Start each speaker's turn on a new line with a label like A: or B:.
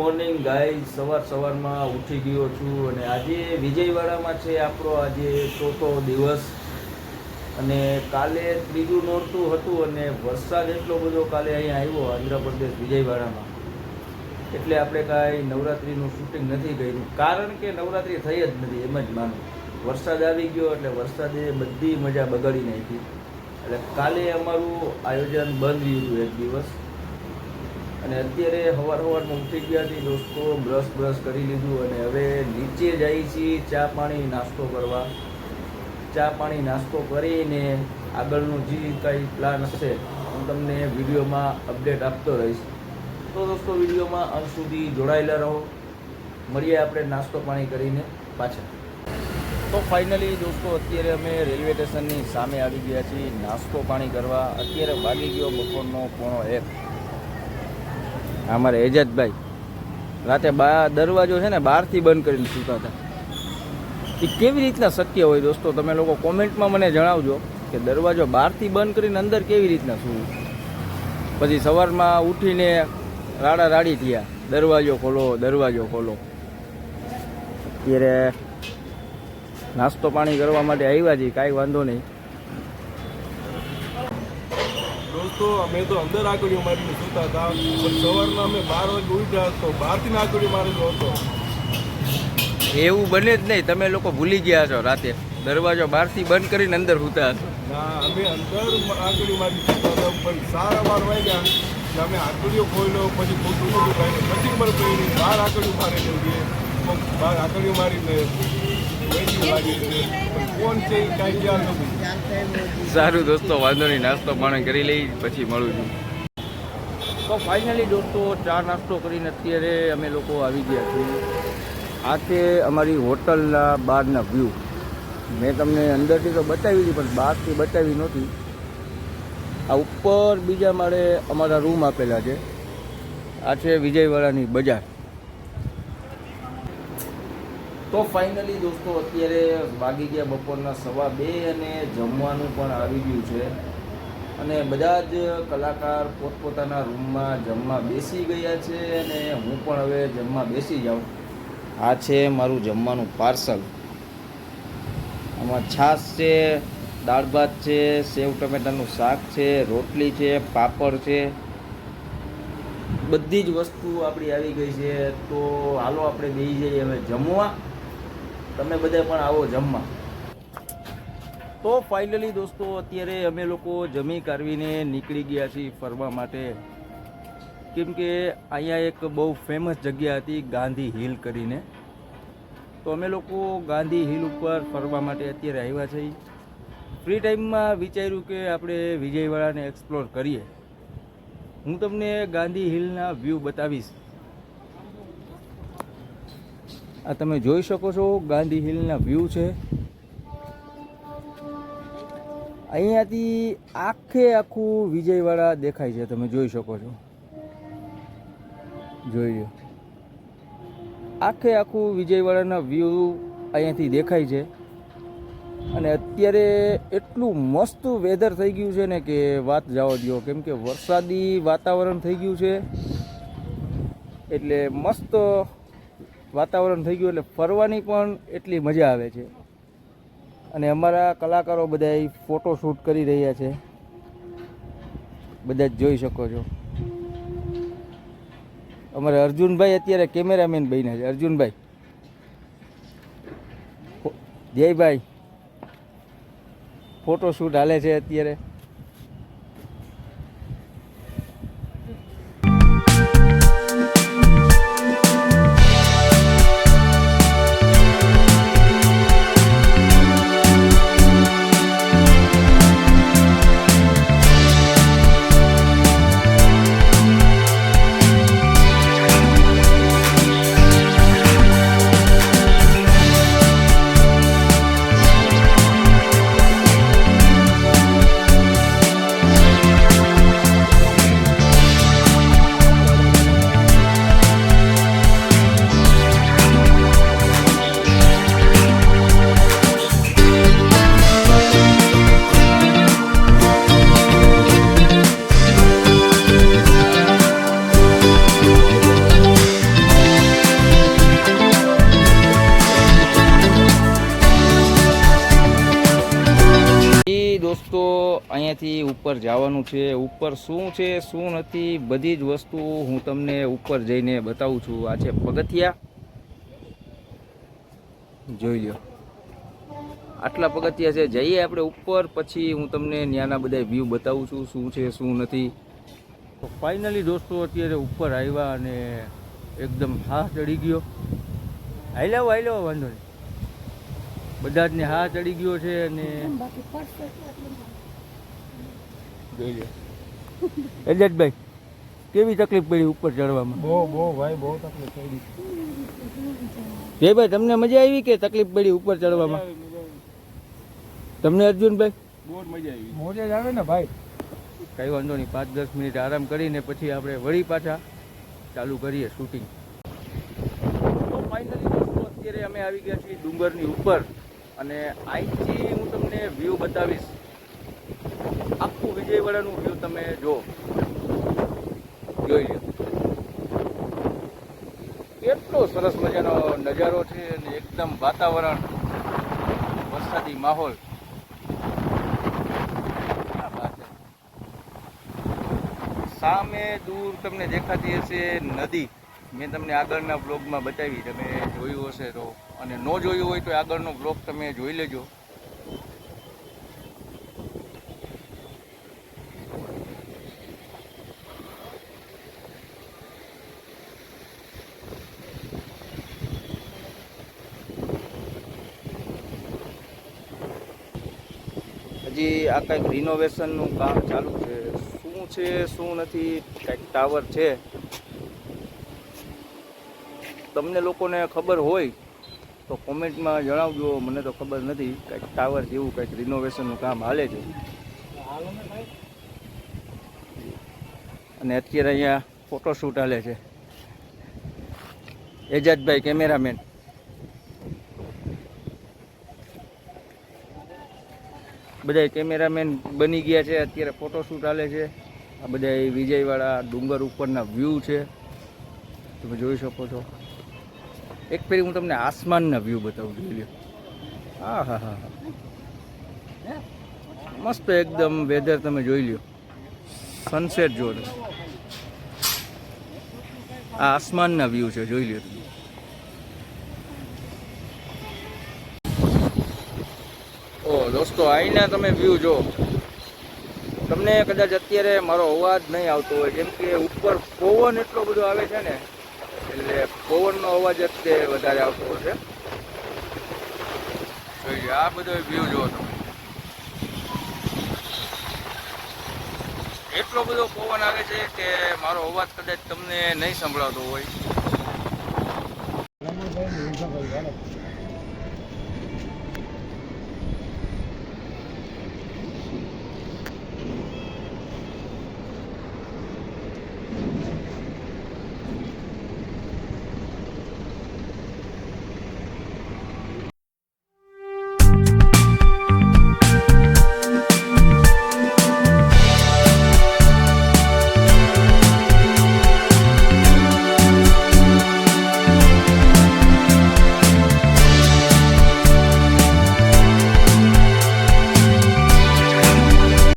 A: Morning ગાય સવાર સવારમાં ઉઠી ગયો છું અને આજે વિજયવાડામાં છે આપણો આજે ચોથો દિવસ. અને કાલે ત્રીજું નોરતું હતું અને વરસાદ એટલો બધો કાલે અહીંયા આવ્યો, આંધ્રપ્રદેશ વિજયવાડામાં. એટલે આપણે કાંઈ નવરાત્રિનું શૂટિંગ નથી કર્યું. કારણ કે નવરાત્રિ થઈ જ નથી, એમ જ માનું. વરસાદ આવી ગયો એટલે વરસાદે બધી મજા બગાડી નાખી. એટલે કાલે અમારું આયોજન બંધ રહ્યું એક દિવસ. અને અત્યારે સવાર સવારમાં ઉઠી ગયા હતી દોસ્તો. બ્રશ બ્રશ કરી લીધું અને હવે નીચે જઈએ છીએ ચા પાણી નાસ્તો કરવા. ચા પાણી નાસ્તો કરીને આગળનું જે કાંઈ પ્લાન હશે, હું તમને વિડીયોમાં અપડેટ આપતો રહીશ. તો દોસ્તો, વિડીયોમાં અંત સુધી જોડાયેલા રહો. મળીએ આપણે નાસ્તો પાણી કરીને પાછા. તો ફાઇનલી દોસ્તો, અત્યારે અમે રેલવે સ્ટેશનની સામે આવી ગયા છીએ નાસ્તો પાણી કરવા. અત્યારે વાગી ગયો બપોરનો પોણો એક. અમારે એજાજભાઈ. રાતે બા દરવાજો છે ને બહારથી બંધ કરીને સૂતા હતા. એ કેવી રીતના શક્ય હોય દોસ્તો? તમે લોકો કોમેન્ટમાં મને જણાવજો કે દરવાજો બહારથી બંધ કરીને અંદર કેવી રીતના સૂવું? પછી સવારમાં ઉઠીને રાડા રાડી થયા. દરવાજો ખોલો દરવાજો ખોલો. અત્યારે નાસ્તો પાણી કરવા માટે આવ્યા છીએ, કાંઈ વાંધો નહીં.
B: દોસ્તો અમે તો અંદર આંકડીઓ મારીને સૂતા હતા. પણ સવારના અમે બાર વાગે ઉઠ્યા તો બહારથી આંકડીઓ મારેલો હતો.
A: એવું બને જ નહીં. તમે લોકો ભૂલી ગયા છો રાતે. દરવાજો બહારથી બંધ કરીને અંદર સૂતા હતા
B: ના અમે અંદર આંકડીઓ મારી સૂતા હતા પણ સારા બાર વાગ્યા અમે આંકડીઓ ખોલ્યો પછી ખોટું ખોટું ખાઈને પછી ખબર પડી બહાર આંકડીઓ મારી લઈએ બહાર આંકડીઓ મારીને
A: સારું દોસ્તો, વાંધો નહીં. નાસ્તો પાણી કરી લઈ, પછી મળું છું. તો ફાઇનલી દોસ્તો, ચા નાસ્તો કરીને અત્યારે અમે લોકો આવી ગયા છીએ. આ તે અમારી હોટલના બહારના વ્યૂ મેં તમને અંદરથી તો બતાવી હતી પણ બહારથી બતાવી નહોતી. આ ઉપર બીજા માળે અમારા રૂમ આપેલા છે. આ છે વિજયવાડાની બજાર. તો ફાઇનલી દોસ્તો, અત્યારે વાગી ગયા બપોરના સવા બે અને જમવાનું પણ આવી ગયું છે. અને બધા જ કલાકાર પોતપોતાના રૂમમાં જમવા બેસી ગયા છે અને હું પણ હવે જમવા બેસી જાઉં. આ છે મારું જમવાનું પાર્સલ. આમાં છાશ છે, દાળ ભાત છે, સેવ ટમેટાનું શાક છે, રોટલી છે, પાપડ છે. બધી જ વસ્તુ આપણી આવી ગઈ છે. તો હાલો આપણે બેસી જઈએ, હવે જમવા. તમે બધા પણ આવો જમવા. તો ફાઇનલી દોસ્તો, અત્યારે અમે લોકો જમી કાઢવીને નીકળી ગયા છીએ ફરવા માટે. કેમ કે અહીંયા એક બહુ ફેમસ જગ્યા હતી, ગાંધી હિલ કરીને. તો અમે લોકો ગાંધી હિલ ઉપર ફરવા માટે અત્યારે આવ્યા છીએ. ફ્રી ટાઈમમાં વિચાર્યું કે આપણે વિજયવાડાને એક્સપ્લોર કરીએ. હું તમને ગાંધી હિલના વ્યૂ બતાવીશ. આ તમે જોઈ શકો છો, ગાંધી હિલના વ્યૂ છે. અહીંયાથી આખે આખું વિજયવાડા દેખાય છે, તમે જોઈ શકો છો. જોઈ લો આખે આખું વિજયવાડાના વ્યૂ અહીંયાથી દેખાય છે. અને અત્યારે એટલું મસ્ત વેધર થઈ ગયું છે ને કે વાત જવા દો કેમ કે વરસાદી વાતાવરણ થઈ ગયું છે. એટલે મસ્ત વાતાવરણ થઈ ગયું એટલે ફરવાની પણ એટલી મજા આવે છે. અને અમારા કલાકારો બધા ફોટો શૂટ કરી રહ્યા છે. બધા જ જોઈ શકો છો. અમારે અર્જુનભાઈ અત્યારે કેમેરામેન બન્યા છે. અર્જુનભાઈ. જયભાઈ. ફોટો શૂટ હાલે છે અત્યારે. અહીંયાથી ઉપર જવાનું છે ઉપર શું છે શું નથી બધી જ વસ્તુ હું તમને ઉપર જઈને બતાવું છું. આ છે પગથિયા. જોઈ લો આટલા પગથિયા છે. જઈએ આપણે ઉપર પછી હું તમને ત્યાંના બધા વ્યૂ બતાવું છું શું છે શું નથી. તો ફાઇનલી દોસ્તો અત્યારે ઉપર આવ્યા અને એકદમ હા ચડી ગયો. હાલ્યા આવો, વાંધો નહીં. બધા જ ને હા ચડી ગયો છે અને લે એજાજભાઈ કેવી તકલીફ પડી ઉપર ચડવામાં?
B: બહુ બહુ ભાઈ બહુ તકલીફ પડી.
A: જયભાઈ તમને મજા આવી કે તકલીફ પડી ઉપર ચડવામાં? તમને અર્જુનભાઈ?
B: બહુ મજા આવી.
C: મોજે જ આવે ને ભાઈ.
A: કઈ વાંધો નહીં પાંચ દસ મિનિટ આરામ કરીને પછી આપણે વળી પાછા ચાલુ કરીએ શૂટિંગ તો ફાઇનલી દોસ્તો અત્યારે અમે આવી ગયા છીએ ડુંગરની ઉપર. અને અહીંથી હું તમને વ્યૂ બતાવીશ. આખું વિજયવાડાનું વ્યૂ તમે જો. જોઈ લો. એટલો સરસ મજાનો નજારો છે અને એકદમ વાતાવરણ, વરસાદી માહોલ. સામે દૂર તમને દેખાતી હશે નદી. મેં તમને આગળના બ્લોગમાં બતાવી. તમે જોયું હશે તો. અને ન જોયું હોય તો આગળનો બ્લોગ તમે જોઈ લેજો. હજી આ કંઈક રિનોવેશનનું કામ ચાલુ છે, શું છે, શું નથી, કંઈક ટાવર છે. તમને લોકોને ખબર હોય તો કોમેન્ટમાં જણાવજો, મને તો ખબર નથી કંઈક ટાવર જેવું કંઈક રિનોવેશનનું કામ હાલે છે. અને અત્યારે અહીંયા ફોટોશૂટ હાલે છે. એજાજભાઈ કેમેરામેન બધા કેમેરામેન બની ગયા છે, અત્યારે ફોટોશૂટ હાલે છે. આ બધા વિજયવાળા ડુંગર ઉપરના વ્યૂ છે. તમે જોઈ શકો છો. એક ફેરી હું તમને આસમાનના વ્યૂ બતાવું, જોઈ લ્યો. હા હા હા હા. મસ્ત એકદમ વેધર તમે જોઈ લ્યો. સનસેટ જોડે આ આસમાનના વ્યૂ છે, જોઈ લ્યો દોસ્તો આઈના તમે વ્યૂ જો તમને કદાચ અત્યારે મારો અવાજ નહીં આવતો હોય, કેમ કે ઉપર પવન એટલો બધો આવે છે ને, એટલે પવનનો અવાજ અત્યારે વધારે આવતો હોય છે. આ બધો વ્યૂ જો તમે. એટલો બધો પવન આવે છે કે મારો અવાજ કદાચ તમને નહીં સંભળાતો હોય.